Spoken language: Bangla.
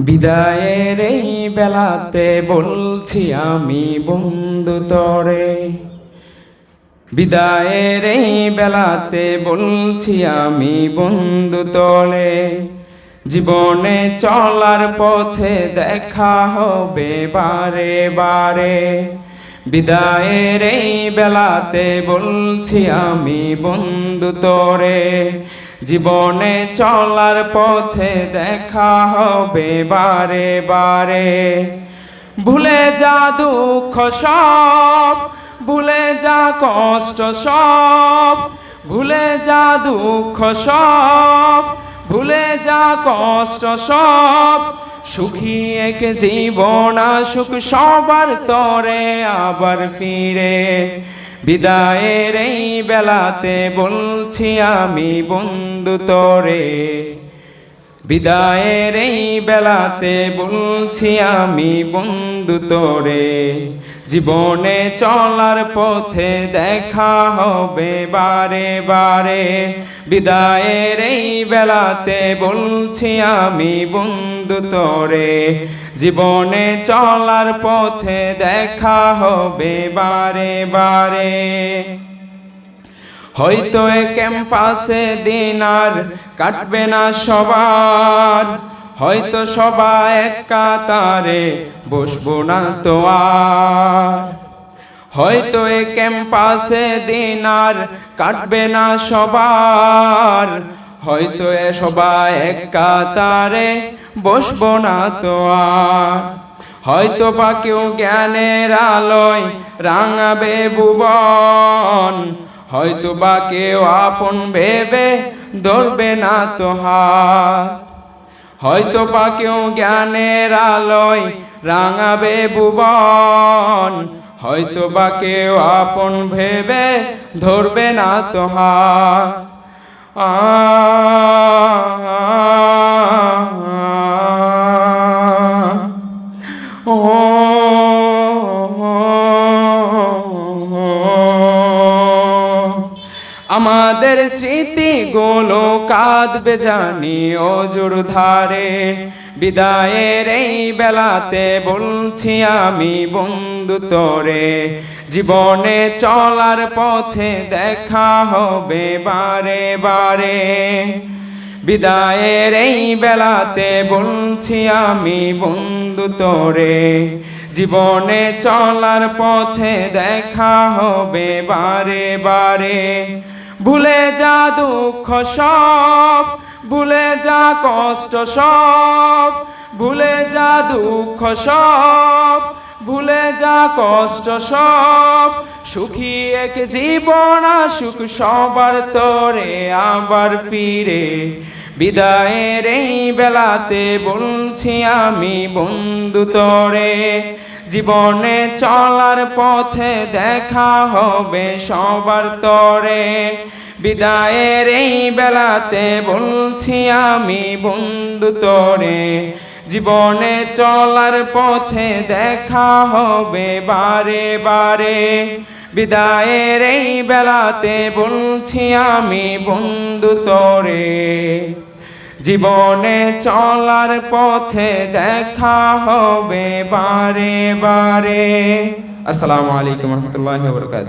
বিদায়ের এই বেলাতে বলছি আমি বন্ধু তরে। বিদায়ের এই বেলাতে বলছি আমি বন্ধু তলে জীবনে চলার পথে দেখা হবে বারে বারে। বিদায়ের এই বেলাতে বলছি আমি বন্ধু তোরে। জীবনে চলার পথে দেখা হবে বারে বারে। ভুলে যা দুঃখ সব, ভুলে যা কষ্ট সব, ভুলে যা দুঃখ সব, ভুলে যা কষ্ট সব সুখী এক জীবন, সুখ সবার তরে আবার ফিরে। বিদায়ের এই বেলাতে বলছি আমি, বন্ধু তরে। বিদায়ের এই বেলাতে বলছি আমি, বন্ধু তোরে। জীবনে চলার পথে দেখা হবে বারে বারে। বিদায়ের এই বেলাতে বলছি আমি বন্ধু তোরে, জীবনে চলার পথে দেখা হবে বারে বারে। হয়তো ক্যাম্পাসে দিন আর কাটবে না সবার হয়তো সবাই এক কাতারে বসবো না তো আর। হয়তো এ ক্যাম্পাসে দিন আর কাটবে না সবার। হয়তো এ সবাই এক কাতারে বসবো না তো আর। হয়তো বা কেউ জ্ঞানের আলোয় রাঙাবে ভুবন। হয়তো বা কেউ আপন ভেবে ধরবে না তো হাত। হয়তো বা কেউ জ্ঞানের আলোয় রাঙাবে ভুবন, হয়তো বা কেউ আপন ভেবে ধরবে না তো হাত আমাদের স্মৃতিগুলো কাঁদবে জানি অজুর ধারে। বিদায়ের এই বেলাতে বলছি আমি বন্ধু তোরে, জীবনে চলার পথে দেখা হবে বারে বারে। বিদায়ের এই বেলাতে বলছি আমি বন্ধু তোরে, জীবনে চলার পথে দেখা হবে বারে বারে। ভুলে যা দুঃখ সব, ভুলে যা কষ্ট সব, ভুলে যা দুঃখ সব, ভুলে যা কষ্ট সব। সুখী এক জীবন সুখ সবার তরে আবার ফিরে। বিদায়ের এই বেলাতে বলছি আমি বন্ধু তরে জীবনে চলার পথে দেখা হবে সবার তরে। বিদায়ের এই বেলাতে বলছি আমি, বন্ধু তরে, জীবনে চলার পথে দেখা হবে বারে বারে। বিদায়ের এই বেলাতে বলছি আমি, বন্ধু তরে। জীবনে চলার পথে দেখা হবে বারে বারে আসসালামু আলাইকুম রহমতুল্লাহ বরকাত